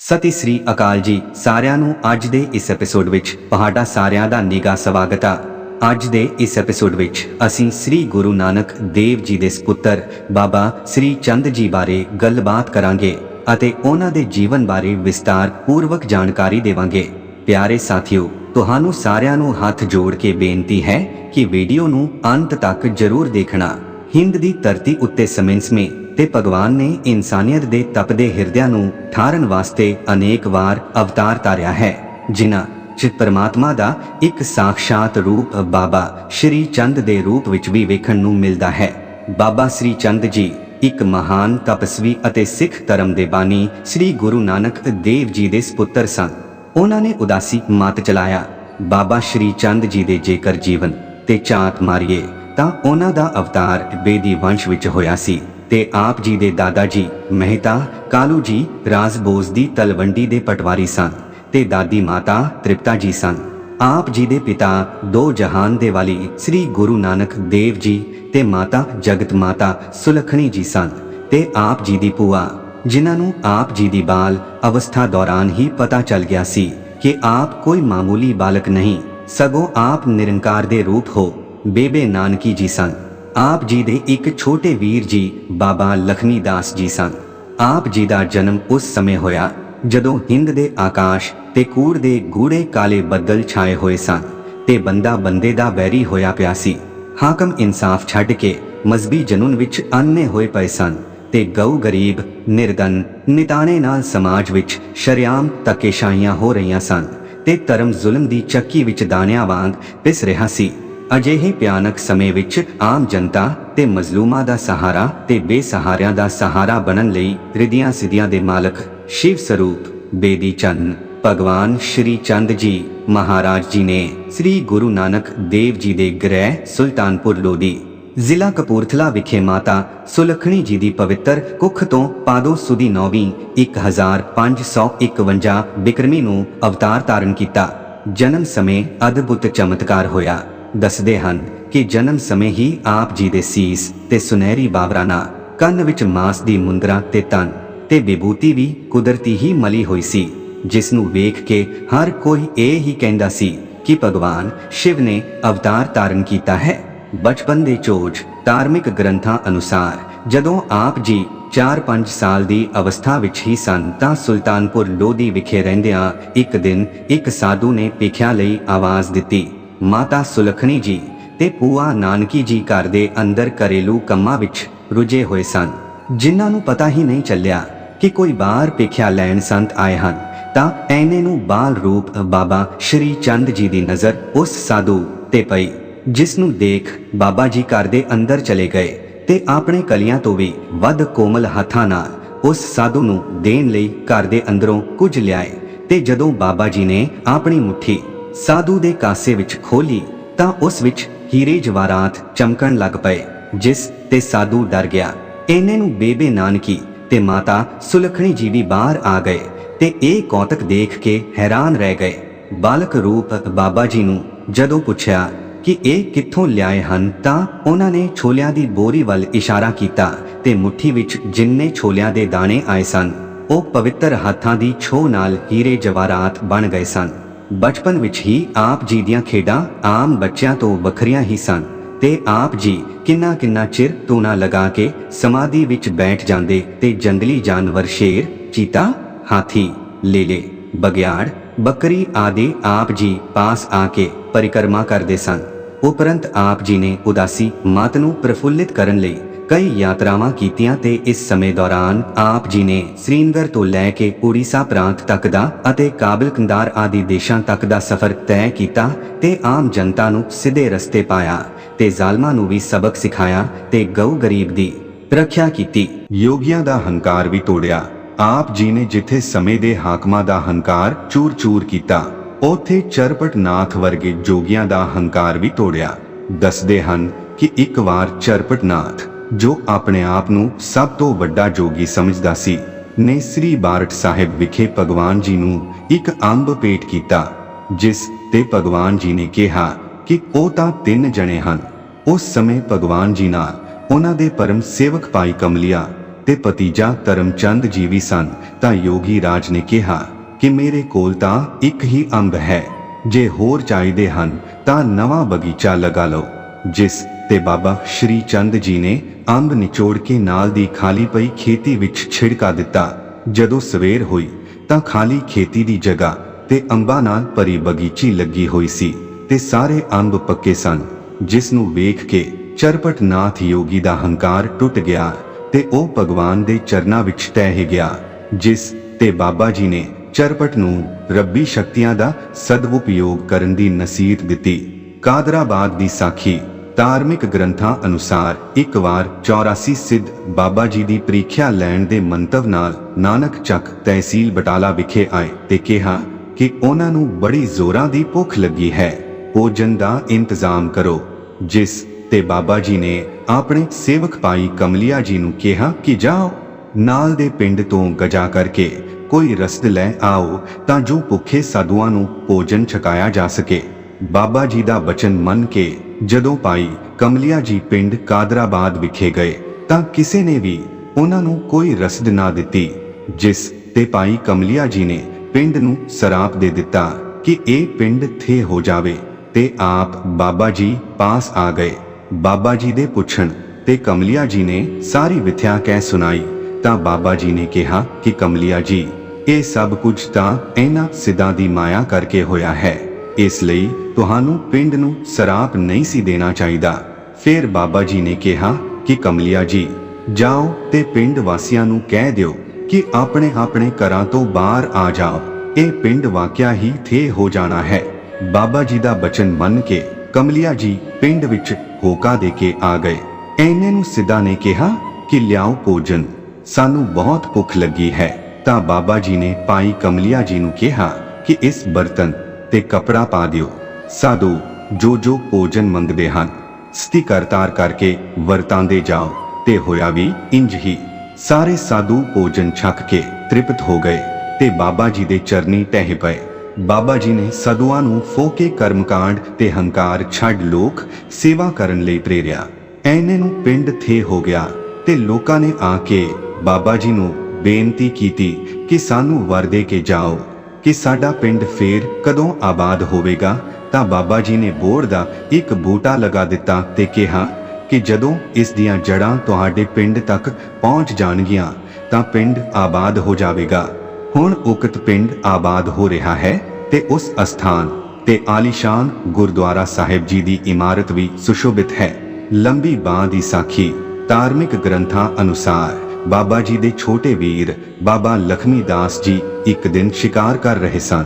ਸਤਿ ਸ੍ਰੀ ਅਕਾਲ ਜੀ ਸਾਰਿਆਂ ਨੂੰ ਅੱਜ ਦੇ ਇਸ ਐਪੀਸੋਡ ਵਿੱਚ ਤੁਹਾਡਾ ਸਾਰਿਆਂ ਦਾ ਨਿੱਘਾ ਸਵਾਗਤ ਆ। ਅੱਜ ਦੇ ਇਸ ਐਪੀਸੋਡ ਵਿੱਚ ਅਸੀਂ ਸ੍ਰੀ ਗੁਰੂ ਨਾਨਕ ਦੇਵ ਜੀ ਦੇ ਸੁਪੁੱਤਰ ਬਾਬਾ ਸ੍ਰੀ ਚੰਦ ਜੀ ਬਾਰੇ ਗੱਲਬਾਤ ਕਰਾਂਗੇ ਅਤੇ ਉਹਨਾਂ ਦੇ ਜੀਵਨ ਬਾਰੇ ਵਿਸਤਾਰ ਪੂਰਵਕ ਜਾਣਕਾਰੀ ਦੇਵਾਂਗੇ। ਪਿਆਰੇ ਸਾਥੀਓ, ਤੁਹਾਨੂੰ ਸਾਰਿਆਂ ਨੂੰ ਹੱਥ ਜੋੜ ਕੇ ਬੇਨਤੀ ਹੈ ਕਿ ਵੀਡੀਓ ਨੂੰ ਅੰਤ ਤੱਕ ਜ਼ਰੂਰ ਦੇਖਣਾ। ਹਿੰਦ ਦੀ ਧਰਤੀ ਉੱਤੇ ਸਮੇਂ-ਸਮੇਂ ਤੇ ਭਗਵਾਨ ਨੇ ਇਨਸਾਨੀਅਤ ਦੇ ਤਪਦੇ ਹਿਰਦਿਆਂ ਨੂੰ ਠਾਰਨ ਵਾਸਤੇ ਅਨੇਕ ਵਾਰ ਅਵਤਾਰ ਧਾਰਿਆ ਹੈ, ਜਿਨ੍ਹਾਂ ਚ ਪਰਮਾਤਮਾ ਦਾ ਇੱਕ ਸਾਖਸ਼ਾਤ ਰੂਪ ਬਾਬਾ ਸ਼੍ਰੀ ਚੰਦ ਦੇ ਰੂਪ ਵਿੱਚ ਵੀ ਵੇਖਣ ਨੂੰ ਮਿਲਦਾ ਹੈ। ਬਾਬਾ ਸ਼੍ਰੀ ਚੰਦ ਜੀ ਇੱਕ ਮਹਾਨ ਤਪਸਵੀ ਅਤੇ ਸਿੱਖ ਧਰਮ ਦੇ ਬਾਨੀ ਸ੍ਰੀ ਗੁਰੂ ਨਾਨਕ ਦੇਵ ਜੀ ਦੇ ਸੁਪੁੱਤਰ ਸਨ। ਉਹਨਾਂ ਨੇ ਉਦਾਸੀ ਮਤ ਚਲਾਇਆ, ਬਾਬਾ ਸ਼੍ਰੀ ਚੰਦ ਜੀ ਦੇ ਜੇਕਰ ਜੀਵਨ ਤੇ ਝਾਤ ਮਾਰੀਏ, ਤਾਂ ਉਹਨਾਂ ਦਾ ਅਵਤਾਰ ਬੇਦੀ ਵੰਸ਼ ਵਿੱਚ ਹੋਇਆ ਸੀ। ਤੇ ਆਪ ਜੀ ਦੇ ਦਾਦਾ ਜੀ ਮਹਿਤਾ, ਕਾਲੂ ਜੀ ਰਾਜਬੋਜ਼ ਦੀ ਤਲਵੰਡੀ ਦੇ ਪਟਵਾਰੀ ਸਨ ਤੇ ਦਾਦੀ ਮਾਤਾ ਤ੍ਰਿਪਤਾ ਜੀ ਸਨ। ਆਪ ਜੀ ਦੇ ਪਿਤਾ ਦੋ ਜਹਾਨ ਦੇ ਵਾਲੀ ਸ੍ਰੀ ਗੁਰੂ ਨਾਨਕ ਦੇਵ ਜੀ ਤੇ ਮਾਤਾ ਜਗਤ ਮਾਤਾ ਸੁਲਖਣੀ ਜੀ ਸਨ ਤੇ ਆਪ ਜੀ ਦੀ ਭੂਆ, ਜਿਨ੍ਹਾਂ ਨੂੰ ਆਪ ਜੀ ਦੀ ਬਾਲ ਅਵਸਥਾ ਦੌਰਾਨ ਹੀ ਪਤਾ ਚੱਲ ਗਿਆ ਸੀ ਕਿ ਆਪ ਕੋਈ ਮਾਮੂਲੀ ਬਾਲਕ ਨਹੀਂ, ਸਗੋਂ ਆਪ ਨਿਰੰਕਾਰ ਦੇ ਰੂਪ ਹੋ ਬੇਬੇ ਨਾਨਕੀ ਜੀ ਸਨ। ਆਪ ਜੀ ਦੇ ਇੱਕ ਛੋਟੇ ਵੀਰ ਜੀ, ਬਾਬਾ ਲਖਮੀ ਦਾਸ ਜੀ ਸਨ। ਆਪ ਜੀ ਦਾ ਜਨਮ ਉਸ ਸਮੇਂ ਹੋਇਆ, ਜਦੋਂ ਹਿੰਦ ਦੇ ਆਕਾਸ਼ ਤੇ ਕੂੜ ਦੇ ਗੂੜੇ ਕਾਲੇ ਬੱਦਲ ਛਾਏ ਹੋਏ ਸਨ ਤੇ ਬੰਦਾ ਬੰਦੇ ਦਾ ਵੈਰੀ ਹੋਇਆ ਪਿਆ ਸੀ। ਹਾਕਮ ਇਨਸਾਫ ਛੱਡ ਕੇ ਮਜ਼ਬੀ ਜਨੂਨ ਵਿੱਚ ਅੰਨੇ ਹੋਏ ਪਏ ਸਨ ਤੇ ਗਊ ਗਰੀਬ ਨਿਰਦਨ ਨਿਤਾਣੇ ਨਾਲ ਸਮਾਜ ਵਿੱਚ ਸ਼ਰਿਆਮ ਤਕੇਸ਼ਾਈਆਂ ਹੋ ਰਹੀਆਂ ਸਨ ਤੇ ਧਰਮ ਜ਼ੁਲਮ ਦੀ ਚੱਕੀ ਵਿੱਚ ਦਾਣਿਆਂ ਵਾਂਗ ਪਿਸ ਰਿਹਾ ਸੀ। ਅਜਿਹੇ ਭਿਆਨਕ ਸਮੇਂ ਵਿੱਚ ਆਮ ਜਨਤਾ ਤੇ ਮਜ਼ਲੂਮਾਂ ਦਾ ਸਹਾਰਾ ਤੇ ਬੇਸਹਾਰਿਆਂ ਦਾ ਸਹਾਰਾ ਬਣਨ ਲਈ ਰਿਧੀਆਂ ਸਿਧੀਆਂ ਦੇ ਮਾਲਕ ਸ਼ਿਵ ਸਰੂਪ ਬੇਦੀ ਚੰਨ ਭਗਵਾਨ ਸ਼੍ਰੀ ਚੰਦ ਜੀ ਮਹਾਰਾਜ ਜੀ ਨੇ ਸ੍ਰੀ ਗੁਰੂ ਨਾਨਕ ਦੇਵ ਜੀ ਦੇ ਗ੍ਰਹਿ ਸੁਲਤਾਨਪੁਰ ਲੋਧੀ, ਜ਼ਿਲ੍ਹਾ ਕਪੂਰਥਲਾ ਵਿਖੇ ਮਾਤਾ ਸੁਲਖਣੀ ਜੀ ਦੀ ਪਵਿੱਤਰ ਕੁੱਖ ਤੋਂ ਪਾਦੋ ਸੁਦੀ ਨੌਵੀਂ 1551 ਬਿਕਰਮੀ ਨੂੰ ਅਵਤਾਰ ਧਾਰਨ ਕੀਤਾ। ਜਨਮ ਸਮੇਂ ਅਦਭੁਤ ਚਮਤਕਾਰ ਹੋਇਆ। ਦੱਸਦੇ ਹਨ ਕਿ ਜਨਮ ਸਮੇਂ ਹੀ ਆਪ ਜੀ ਦੇ ਸੀਸ ਤੇ ਸੁਨਹਿਰੀ ਬਾਵਰਾਨਾ ਕੰਨ ਵਿੱਚ ਮਾਸ ਦੀ ਮੁੰਦਰਾ ਤੇ ਤਨ ਤੇ ਵਿਭੂਤੀ ਵੀ ਕੁਦਰਤੀ ਹੀ ਮਲੀ ਹੋਈ ਸੀ, ਜਿਸ ਨੂੰ ਵੇਖ ਕੇ ਹਰ ਕੋਈ ਇਹ ਹੀ ਕਹਿੰਦਾ ਸੀ ਕਿ ਭਗਵਾਨ ਸ਼ਿਵ ਨੇ ਅਵਤਾਰ ਧਾਰਨ ਕੀਤਾ ਹੈ। ਬਚਪਨ ਦੇ ਚੋਜ ਧਾਰਮਿਕ ਗ੍ਰੰਥਾਂ ਅਨੁਸਾਰ ਜਦੋਂ ਆਪ ਜੀ 4-5 ਸਾਲ ਦੀ ਅਵਸਥਾ ਵਿੱਚ ਹੀ ਸਨ ਤਾਂ ਸੁਲਤਾਨਪੁਰ ਲੋਧੀ ਵਿਖੇ ਰਹਿੰਦਿਆਂ ਇੱਕ ਦਿਨ ਇੱਕ ਸਾਧੂ ਨੇ ਭਿਖਿਆ ਲਈ ਆਵਾਜ਼ ਦਿੱਤੀ। ਮਾਤਾ ਸੁਲਖਣੀ ਜੀ ਤੇ ਪੂਆ ਨਾਨਕੀ ਜੀ ਘਰ ਦੇ ਅੰਦਰ ਘਰੇਲੂ ਕੰਮਾਂ ਵਿੱਚ ਰੁੱਝੇ ਹੋਏ ਸਨ। ਜਿਨ੍ਹਾਂ ਨੂੰ ਪਤਾ ਹੀ ਨਹੀਂ ਚੱਲਿਆ ਕਿ ਕੋਈ ਬਾਹਰ ਭਿਖਿਆ ਲੈਣ ਸੰਤ ਆਏ ਹਨ, ਤਾਂ ਐਨੇ ਨੂੰ ਬਾਲ ਰੂਪ ਬਾਬਾ ਸ਼੍ਰੀ ਚੰਦ ਜੀ ਦੀ ਨਜ਼ਰ ਉਸ ਸਾਧੂ ਤੇ ਪਈ, ਜਿਸ ਨੂੰ ਦੇਖ ਬਾਬਾ ਜੀ ਘਰ ਦੇ ਅੰਦਰ ਚਲੇ ਗਏ ਤੇ ਆਪਣੇ ਕਲੀਆਂ ਤੋਂ ਵੀ ਵੱਧ ਕੋਮਲ ਹੱਥਾਂ ਨਾਲ ਉਸ ਸਾਧੂ ਨੂੰ ਦੇਣ ਲਈ ਘਰ ਦੇ ਅੰਦਰੋਂ ਕੁਝ ਲਿਆਏ ਤੇ ਜਦੋਂ ਬਾਬਾ ਜੀ ਨੇ ਆਪਣੀ ਮੁਠੀ ਸਾਧੂ ਦੇ ਕਾਸੇ ਵਿੱਚ ਖੋਲੀ ਤਾਂ ਉਸ ਵਿੱਚ ਹੀਰੇ ਜਵਾਹਰਾਤ ਚਮਕਣ ਲੱਗ ਪਏ, ਜਿਸ ਤੇ ਸਾਧੂ ਡਰ ਗਿਆ। ਇਹਨੇ ਨੂੰ ਬੇਬੇ ਨਾਨਕੀ ਤੇ ਮਾਤਾ ਸੁਲਖਣੀ ਜੀ ਵੀ ਬਾਹਰ ਆ ਗਏ ਤੇ ਇਹ ਕੌਤਕ ਦੇਖ ਕੇ ਹੈਰਾਨ ਰਹਿ ਗਏ। ਬਾਲਕ ਰੂਪ ਬਾਬਾ ਜੀ ਨੂੰ ਜਦੋਂ ਪੁੱਛਿਆ ਕਿ ਇਹ ਕਿੱਥੋਂ ਲਿਆਏ ਹਨ ਤਾਂ ਉਹਨਾਂ ਨੇ ਛੋਲਿਆਂ ਦੀ ਬੋਰੀ ਵੱਲ ਇਸ਼ਾਰਾ ਕੀਤਾ ਤੇ ਮੁਠੀ ਵਿੱਚ ਜਿੰਨੇ ਛੋਲਿਆਂ ਦੇ ਦਾਣੇ ਆਏ ਸਨ, ਉਹ ਪਵਿੱਤਰ ਹੱਥਾਂ ਦੀ ਛੋਹ ਨਾਲ ਹੀਰੇ ਜਵਾਰਾਤ ਬਣ ਗਏ ਸਨ। ਬਚਪਨ ਵਿੱਚ ਹੀ ਆਪ ਜੀ ਦੀਆਂ ਖੇਡਾਂ ਆਮ ਬੱਚਿਆਂ ਤੋਂ ਵੱਖਰੀਆਂ ਹੀ ਸਨ ਤੇ ਆਪ ਜੀ ਕਿੰਨਾ ਕਿੰਨਾ ਚਿਰ ਤੂਣਾ ਲਗਾ ਕੇ ਸਮਾਧੀ ਵਿੱਚ ਬੈਠ ਜਾਂਦੇ ਤੇ ਜੰਗਲੀ ਜਾਨਵਰ ਸ਼ੇਰ, ਚੀਤਾ, ਹਾਥੀ, ਲੇਲੇ, ਬਗਿਆੜ, ਬੱਕਰੀ ਆਦਿ ਆਪ ਜੀ ਪਾਸ ਆ ਕੇ ਪਰਿਕਰਮਾ ਕਰਦੇ ਸਨ। ਉਪਰੰਤ ਆਪ ਜੀ ਨੇ ਉਦਾਸੀ ਮਤ ਨੂੰ ਪ੍ਰਫੁੱਲਿਤ ਕਰਨ ਲਈ ਕਈ ਯਾਤਰਾਵਾਂ ਕੀਤੀਆਂ ਤੇ ਇਸ ਸਮੇਂ ਦੌਰਾਨ ਆਪ ਜੀ ਨੇ ਸ੍ਰੀਨਗਰ ਤੋਂ ਲੈ ਕੇ ਉੜੀਸਾ ਪ੍ਰਾਂਤ ਤੱਕ ਦਾ ਅਤੇ ਕਾਬਲ ਕੰਦਾਰ ਆਦਿ ਦੇਸ਼ਾਂ ਤੱਕ ਦਾ ਸਫ਼ਰ ਤੈਅ ਕੀਤਾ ਤੇ ਆਮ ਜਨਤਾ ਨੂੰ ਸਿੱਧੇ ਰਸਤੇ ਪਾਇਆ ਤੇ ਜ਼ਾਲਮਾਂ ਨੂੰ ਵੀ ਸਬਕ ਸਿਖਾਇਆ ਤੇ ਗਊ ਗਰੀਬ ਦੀ ਰੱਖਿਆ ਕੀਤੀ। ਯੋਗੀਆਂ ਦਾ ਹੰਕਾਰ ਵੀ ਤੋੜਿਆ। ਆਪ ਜੀ ਨੇ ਜਿੱਥੇ ਸਮੇਂ ਦੇ ਹਾਕਮਾਂ ਦਾ ਹੰਕਾਰ ਚੂਰ-ਚੂਰ ਕੀਤਾ, ਉਥੇ ਚਰਪਟ ਨਾਥ ਵਰਗੇ ਜੋਗੀਆਂ ਦਾ ਹੰਕਾਰ ਵੀ ਤੋੜਿਆ। ਦੱਸਦੇ ਹਨ ਕਿ ਇੱਕ ਵਾਰ ਚਰਪਟਨਾਥ ਜੋ ਆਪਣੇ ਆਪ ਨੂੰ ਸਭ ਤੋਂ ਵੱਡਾ ਜੋਗੀ ਸਮਝਦਾ ਸੀ, ਨੇ ਸ੍ਰੀ ਬਾਰਟ ਸਾਹਿਬ ਵਿਖੇ ਭਗਵਾਨ ਜੀ ਨੂੰ ਇੱਕ ਅੰਬ ਭੇਟ ਕੀਤਾ, ਜਿਸ ਤੇ ਭਗਵਾਨ ਜੀ ਨੇ ਕਿਹਾ ਕਿ ਉਹ ਤਾਂ ਤਿੰਨ ਜਣੇ ਹਨ। ਉਸ ਸਮੇਂ ਭਗਵਾਨ ਜੀ ਨਾਲ ਉਹਨਾਂ ਦੇ ਪਰਮ ਸੇਵਕ ਭਾਈ ਕਮਲਿਆ ਤੇ ਭਤੀਜਾ ਧਰਮਚੰਦ ਜੀ ਵੀ ਸਨ, ਤਾਂ ਯੋਗੀ ਰਾਜ ਨੇ ਕਿਹਾ ਕਿ ਮੇਰੇ ਕੋਲ ਤਾਂ ਇੱਕ ਹੀ ਅੰਬ ਹੈ, ਜੇ ਹੋਰ ਚਾਹੀਦੇ ਹਨ ਤਾਂ ਨਵਾਂ ਬਗੀਚਾ ਲਗਾ ਲਓ। ਜਿਸ ਤੇ ਬਾਬਾ ਸ਼੍ਰੀ ਚੰਦ ਜੀ ਨੇ ਅੰਬ ਨਿਚੋੜ ਕੇ ਨਾਲ ਦੀ ਖਾਲੀ ਪਈ ਖੇਤੀ ਵਿੱਚ ਛਿੜਕਾ ਦਿੱਤਾ। ਜਦੋਂ ਸਵੇਰ ਹੋਈ, ਤਾਂ ਖਾਲੀ ਖੇਤੀ ਦੀ ਜਗ੍ਹਾ ਤੇ ਅੰਬਾਂ ਨਾਲ ਭਰੀ ਬਗੀਚੀ ਲੱਗੀ ਹੋਈ ਸੀ ਤੇ ਸਾਰੇ ਅੰਬ ਪੱਕੇ ਸਨ, ਜਿਸ ਨੂੰ ਵੇਖ ਕੇ ਚਰਪਟ ਨਾਥ ਯੋਗੀ ਦਾ ਹੰਕਾਰ ਟੁੱਟ ਗਿਆ ਤੇ ਉਹ ਭਗਵਾਨ ਦੇ ਚਰਨਾਂ ਵਿੱਚ ਤਹਿ ਗਿਆ, ਜਿਸ ਤੇ ਬਾਬਾ ਜੀ ਨੇ ਚਰਪਟ ਨੂੰ ਰੱਬੀ ਸ਼ਕਤੀਆਂ ਦਾ ਸਦਉਪਯੋਗ ਕਰਨ ਦੀ ਨਸੀਹਤ ਦਿੱਤੀ। ਕਾਦਰਾਬਾਦ ਦੀ ਸਾਖੀ ਧਾਰਮਿਕ ਗ੍ਰੰਥਾਂ ਅਨੁਸਾਰ ਇੱਕ ਵਾਰ 84 ਸਿੱਧ ਬਾਬਾ ਜੀ ਦੀ ਪ੍ਰੀਖਿਆ ਲੈਣ ਦੇ ਮੰਤਵ ਨਾਲ ਨਾਨਕ ਚੱਕ ਤਹਿਸੀਲ ਬਟਾਲਾ ਵਿਖੇ ਆਏ ਤੇ ਕਿਹਾ ਕਿ ਉਹਨਾਂ ਨੂੰ ਬੜੀ ਜ਼ੋਰਾਂ ਦੀ ਭੁੱਖ ਲੱਗੀ ਹੈ। ਭੋਜਨ ਦਾ ਇੰਤਜ਼ਾਮ ਕਰੋ, ਜਿਸ ਤੇ ਬਾਬਾ ਜੀ ਨੇ ਆਪਣੇ ਸੇਵਕ ਭਾਈ ਕਮਲਿਆ ਜੀ ਨੂੰ ਕਿਹਾ ਕਿ ਜਾਓ, ਨਾਲ ਦੇ ਪਿੰਡ ਤੋਂ ਗਜਾ ਕਰਕੇ ਕੋਈ ਰਸਦ ਲੈ ਆਓ ਤਾਂ ਜੋ ਭੁੱਖੇ ਸਾਧੂਆਂ ਨੂੰ ਭੋਜਨ ਛਕਾਇਆ ਜਾ ਸਕੇ। ਬਾਬਾ ਜੀ ਦਾ ਬਚਨ ਮੰਨ ਕੇ ਜਦੋਂ ਭਾਈ ਕਮਲਿਆ ਜੀ ਪਿੰਡ ਕਾਦਰਾਬਾਦ ਵਿਖੇ ਗਏ ਤਾਂ ਕਿਸੇ ਨੇ ਵੀ ਉਹਨਾਂ ਨੂੰ ਕੋਈ ਰਸਦ ਨਾ ਦਿੱਤੀ, ਜਿਸ ਤੇ ਭਾਈ ਕਮਲਿਆ ਜੀ ਨੇ ਪਿੰਡ ਨੂੰ ਸਰਾਪ ਦੇ ਦਿੱਤਾ ਕਿ ਇਹ ਪਿੰਡ ਥੇ ਹੋ ਜਾਵੇ ਤੇ ਆਪ ਬਾਬਾ ਜੀ ਪਾਸ ਆ ਗਏ। ਬਾਬਾ ਜੀ ਦੇ ਪੁੱਛਣ ਤੇ ਕਮਲਿਆ ਜੀ ਨੇ ਸਾਰੀ ਵਿਥਿਆ ਕਹਿ ਸੁਣਾਈ ਤਾਂ ਬਾਬਾ ਜੀ ਨੇ ਕਿਹਾ ਕਿ ਕਮਲਿਆ ਜੀ, ਇਹ ਸਭ ਕੁਝ ਤਾਂ ਇਹਨਾਂ ਸਿੱਧਾਂ ਦੀ ਮਾਇਆ ਕਰਕੇ ਹੋਇਆ ਹੈ। ਇਸ ਲਈ ਤੁਹਾਨੂੰ ਪਿੰਡ ਨੂੰ ਸਰਾਪ ਨਹੀਂ ਸੀ ਦੇਣਾ ਚਾਹੀਦਾ। ਫਿਰ ਬਾਬਾ ਜੀ ਨੇ ਕਿਹਾ ਕਿ ਕਮਲਿਆ ਜੀ, ਜਾਓ ਤੇ ਪਿੰਡ ਵਾਸੀਆਂ ਨੂੰ ਕਹਿ ਦਿਓ ਕਿ ਆਪਣੇ ਆਪਣੇ ਘਰਾਂ ਤੋਂ ਬਾਹਰ ਆ ਜਾਓ। ਇਹ ਪਿੰਡ ਵਾਕਿਆ ਹੀ ਥੇ ਹੋ ਜਾਣਾ ਹੈ। ਬਾਬਾ ਜੀ ਦਾ ਬਚਨ ਮੰਨ ਕੇ ਕਮਲਿਆ ਜੀ ਪਿੰਡ ਵਿੱਚ ਹੋਕਾ ਦੇ ਕੇ ਆ ਗਏ। ਐਨੇ ਨੂੰ ਸਿੱਧਾ ਨੇ ਕਿਹਾ ਕਿ ਲਿਆਓ ਭੋਜਨ, ਸਾਨੂੰ ਬਹੁਤ ਭੁੱਖ ਲੱਗੀ ਹੈ। ਤਾਂ ਬਾਬਾ ਜੀ ਨੇ ਪਾਈ ਕਮਲਿਆ ਜੀ ਨੂੰ ਕਿਹਾ ਕਿ ਇਸ ਬਰਤਨ ਤੇ ਕਪੜਾ ਪਾ ਦਿਓ। ਸਾਧੂ, ਜੋ ਜੋ ਭੋਜਨ ਮੰਗਦੇ ਹਨ ਸਤੀ ਕਰਤਾਰ ਕਰਕੇ ਵਰਤਾਂਦੇ ਜਾਓ, ਤੇ ਹੋਇਆ ਵੀ ਇੰਜ ਹੀ। ਸਾਰੇ ਸਾਧੂ ਭੋਜਨ ਛਕ ਕੇ ਤ੍ਰਿਪਤ ਹੋ ਗਏ, ਤੇ ਬਾਬਾ ਜੀ ਦੇ ਚਰਨੀ ਟਹਿ ਪਏ। ਬਾਬਾ ਜੀ ਨੇ ਸਾਧੂਆਂ ਨੂੰ ਫੋਕੇ ਕਰਮਕਾਂਡ ਤੇ ਹੰਕਾਰ ਛੱਡ ਲੋਕ ਸੇਵਾ ਕਰਨ ਲਈ ਪ੍ਰੇਰਿਆ। ਐਨੇ ਨੂੰ ਪਿੰਡ ਥੇ ਹੋ ਗਿਆ, ਤੇ ਲੋਕਾਂ ਨੇ ਆ ਕੇ ਬਾਬਾ ਜੀ ਨੂੰ ਬੇਨਤੀ ਕੀਤੀ ਕਿ ਸਾਨੂੰ ਵਰ ਦੇ ਕੇ ਜਾਓ। ਕਿ ਸਾਡਾ ਪਿੰਡ ਫੇਰ ਕਦੋਂ ਆਬਾਦ ਹੋਵੇਗਾ? ਤਾਂ ਬਾਬਾ ਜੀ ਨੇ ਬੋਰ ਦਾ ਇੱਕ ਬੂਟਾ ਲਗਾ ਦਿੱਤਾ ਤੇ ਕਿਹਾ ਕਿ ਜਦੋਂ ਇਸ ਦੀਆਂ ਜੜਾਂ ਤੁਹਾਡੇ ਪਿੰਡ ਤੱਕ ਪਹੁੰਚ ਜਾਣਗੀਆਂ, ਤਾਂ ਪਿੰਡ ਆਬਾਦ ਹੋ ਜਾਵੇਗਾ। ਹੁਣ ਉਕਤ ਪਿੰਡ ਆਬਾਦ ਹੋ ਰਿਹਾ ਹੈ ਤੇ ਉਸ ਅਸਥਾਨ ਤੇ ਆਲੀਸ਼ਾਨ ਗੁਰਦੁਆਰਾ ਸਾਹਿਬ ਜੀ ਦੀ ਇਮਾਰਤ ਵੀ ਸੁਸ਼ੋਭਿਤ ਹੈ। ਲੰਬੀ ਬਾਂਹ ਦੀ ਸਾਖੀ ਧਾਰਮਿਕ ਗ੍ਰੰਥਾਂ ਅਨੁਸਾਰ ਬਾਬਾ ਜੀ ਦੇ ਛੋਟੇ ਵੀਰ, ਬਾਬਾ ਲਖਮੀ ਦਾਸ ਜੀ ਇੱਕ ਦਿਨ ਸ਼ਿਕਾਰ ਕਰ ਰਹੇ ਸਨ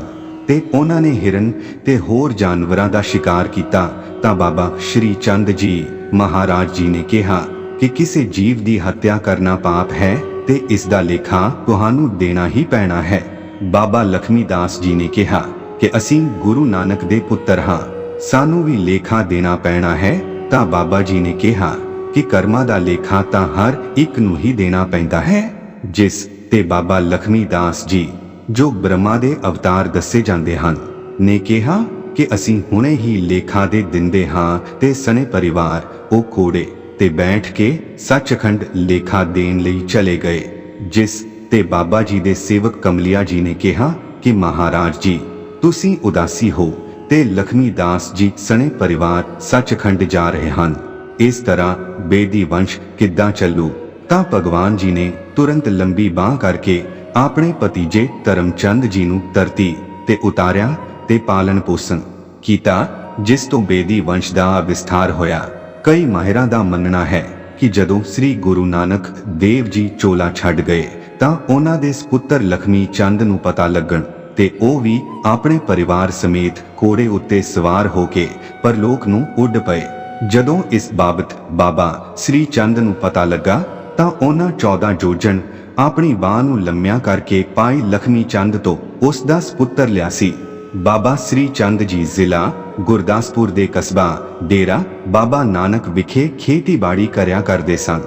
ਤੇ ਉਹਨਾਂ ਨੇ ਹਿਰਨ ਤੇ ਹੋਰ ਜਾਨਵਰਾਂ ਦਾ ਸ਼ਿਕਾਰ ਕੀਤਾ ਤਾਂ ਬਾਬਾ ਸ਼੍ਰੀ ਚੰਦ ਜੀ ਮਹਾਰਾਜ ਜੀ ਨੇ ਕਿਹਾ ਕਿ ਕਿਸੇ ਜੀਵ ਦੀ ਹੱਤਿਆ ਕਰਨਾ ਪਾਪ ਹੈ ਤੇ ਇਸ ਦਾ ਲੇਖਾ ਤੁਹਾਨੂੰ ਦੇਣਾ ਹੀ ਪੈਣਾ ਹੈ। ਬਾਬਾ ਲਖਮੀ ਦਾਸ ਜੀ ਨੇ ਕਿਹਾ ਕਿ ਅਸੀਂ ਗੁਰੂ ਨਾਨਕ ਦੇ ਪੁੱਤਰ ਹਾਂ, ਸਾਨੂੰ ਵੀ ਲੇਖਾ ਦੇਣਾ ਪੈਣਾ ਹੈ ਤਾਂ ਬਾਬਾ ਜੀ ਨੇ ਕਿਹਾ ਕਿ ਕਰਮਾਂ ਦਾ ਲੇਖਾ ਤਾਂ ਹਰ ਇੱਕ ਨੂੰ ਹੀ ਦੇਣਾ ਪੈਂਦਾ ਹੈ, ਜਿਸ ਤੇ ਬਾਬਾ ਲਖਮੀ ਦਾਸ ਜੀ, ਜੋ ਬ੍ਰਹਮਾ ਦੇ ਅਵਤਾਰ ਦੱਸੇ ਜਾਂਦੇ ਹਨ, ਨੇ ਕਿਹਾ ਕਿ ਅਸੀਂ ਹੁਣੇ ਹੀ ਲੇਖਾ ਦੇ ਦਿੰਦੇ ਹਾਂ ਤੇ ਸਨੇ ਪਰਿਵਾਰ, ਉਹ ਕੋੜੇ ਤੇ ਬੈਠ ਕੇ ਸੱਚਖੰਡ ਲੇਖਾ ਦੇਣ ਲਈ ਚਲੇ ਗਏ, ਜਿਸ ਤੇ ਬਾਬਾ ਜੀ ਦੇ ਸੇਵਕ ਕਮਲਿਆ ਜੀ ਨੇ ਕਿਹਾ ਕਿ ਮਹਾਰਾਜ ਜੀ, ਤੁਸੀਂ ਉਦਾਸੀ ਹੋ ਤੇ ਲਖਮੀ ਦਾਸ ਜੀ ਸਣੇ ਪਰਿਵਾਰ ਸੱਚਖੰਡ ਜਾ ਰਹੇ ਹਨ। ਇਸ ਤਰ੍ਹਾਂ ਬੇਦੀ ਵੰਸ਼ ਕਿੱਦਾਂ ਚੱਲੂ? ਤਾਂ ਭਗਵਾਨ ਜੀ ਨੇ ਤੁਰੰਤ ਲੰਬੀ ਬਾਹ ਕਰਕੇ ਆਪਣੇ ਭਤੀਜੇ ਧਰਮਚੰਦ ਜੀ ਨੂੰ ਧਰਤੀ ਤੇ ਉਤਾਰਿਆ ਤੇ ਪਾਲਣ ਪੋਸ਼ਣ ਕੀਤਾ, ਜਿਸ ਤੋਂ ਬੇਦੀ ਵੰਸ਼ ਦਾ ਵਿਸਥਾਰ ਹੋਇਆ। ਕਈ ਮਾਹਿਰਾਂ ਦਾ ਮੰਨਣਾ ਹੈ ਕਿ ਜਦੋਂ ਸ੍ਰੀ ਗੁਰੂ ਨਾਨਕ ਦੇਵ ਜੀ ਚੋਲਾ ਛੱਡ ਗਏ, ਤਾਂ ਉਹਨਾਂ ਦੇ ਸੁਪੁੱਤਰ ਲਖਮੀ ਚੰਦ ਨੂੰ ਪਤਾ ਲੱਗਣ ਤੇ ਉਹ ਵੀ ਆਪਣੇ ਪਰਿਵਾਰ ਸਮੇਤ ਘੋੜੇ ਉੱਤੇ ਸਵਾਰ ਹੋ ਕੇ ਪਰਲੋਕ ਨੂੰ ਉੱਡ ਪਏ। ਜਦੋਂ ਇਸ ਬਾਬਤ ਬਾਬਾ ਸ੍ਰੀ ਚੰਦ ਨੂੰ ਪਤਾ ਲੱਗਾ ਤਾਂ ਉਹਨਾਂ 14 ਜੋਜਣ ਆਪਣੀ ਬਾਹ ਨੂੰ ਲੰਮਿਆਂ ਕਰਕੇ ਪਾਈ ਲਖਮੀ ਚੰਦ ਤੋਂ ਉਸ ਦਾ ਸੁਪੁੱਤਰ ਲਿਆ ਸੀ। ਬਾਬਾ ਸ੍ਰੀ ਚੰਦ ਜੀ ਜ਼ਿਲ੍ਹਾ, ਗੁਰਦਾਸਪੁਰ ਦੇ ਕਸਬਾ, ਡੇਰਾ ਬਾਬਾ ਨਾਨਕ ਵਿਖੇ ਖੇਤੀਬਾੜੀ ਕਰਿਆ ਕਰਦੇ ਸਨ।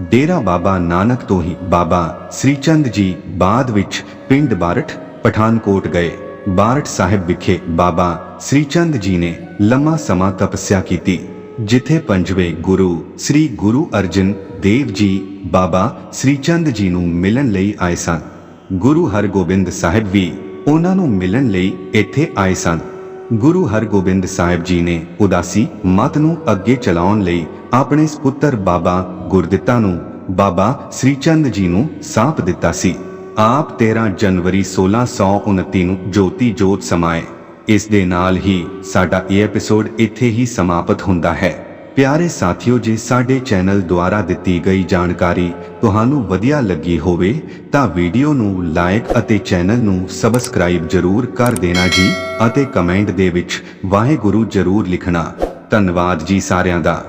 ਡੇਰਾ ਬਾਬਾ ਨਾਨਕ ਤੋਂ ਹੀ ਬਾਬਾ ਸ੍ਰੀ ਚੰਦ ਜੀ ਬਾਅਦ ਵਿੱਚ ਪਿੰਡ ਬਾਰਠ ਪਠਾਨਕੋਟ ਗਏ। ਬਾਰਠ ਸਾਹਿਬ ਵਿਖੇ ਬਾਬਾ ਸ੍ਰੀ ਚੰਦ ਜੀ ਨੇ ਲੰਮਾ ਸਮਾਂ ਤਪੱਸਿਆ ਕੀਤੀ। ਜਿੱਥੇ ਪੰਜਵੇਂ ਗੁਰੂ ਸ੍ਰੀ ਗੁਰੂ ਅਰਜਨ ਦੇਵ ਜੀ ਬਾਬਾ ਸ੍ਰੀ ਚੰਦ ਜੀ ਨੂੰ ਮਿਲਣ ਲਈ ਆਏ ਸਨ। ਗੁਰੂ ਹਰਗੋਬਿੰਦ ਸਾਹਿਬ ਵੀ ਉਹਨਾਂ ਨੂੰ ਮਿਲਣ ਲਈ ਇੱਥੇ ਆਏ ਸਨ। ਗੁਰੂ ਹਰਗੋਬਿੰਦ ਸਾਹਿਬ ਜੀ ਨੇ ਉਦਾਸੀ ਮਤ ਨੂੰ ਅੱਗੇ ਚਲਾਉਣ ਲਈ ਆਪਣੇ ਸੁਪੁੱਤਰ ਬਾਬਾ ਗੁਰਦਿੱਤਾ ਨੂੰ ਬਾਬਾ ਸ੍ਰੀ ਚੰਦ ਜੀ ਨੂੰ ਸਾਂਪ ਦਿੱਤਾ ਸੀ। ਆਪ 13 ਜਨਵਰੀ 1629 ਨੂੰ ਜੋਤੀ ਜੋਤ ਸਮਾਏ। ਇਸ ਦੇ ਨਾਲ ਹੀ ਸਾਡਾ ਇਹ ਐਪੀਸੋਡ ਇੱਥੇ ਹੀ ਸਮਾਪਤ ਹੁੰਦਾ ਹੈ। ਪਿਆਰੇ ਸਾਥੀਓ, ਜੇ ਸਾਡੇ ਚੈਨਲ ਦੁਆਰਾ ਦਿੱਤੀ ਗਈ ਜਾਣਕਾਰੀ ਤੁਹਾਨੂੰ ਵਧੀਆ ਲੱਗੀ ਹੋਵੇ, ਤਾਂ ਵੀਡੀਓ ਨੂੰ ਲਾਈਕ ਅਤੇ ਚੈਨਲ ਨੂੰ ਸਬਸਕ੍ਰਾਈਬ ਜ਼ਰੂਰ ਕਰ ਦੇਣਾ ਜੀ ਅਤੇ ਕਮੈਂਟ ਦੇ ਵਿੱਚ ਵਾਹਿਗੁਰੂ ਜ਼ਰੂਰ ਲਿਖਣਾ। ਧੰਨਵਾਦ ਜੀ ਸਾਰਿਆਂ ਦਾ।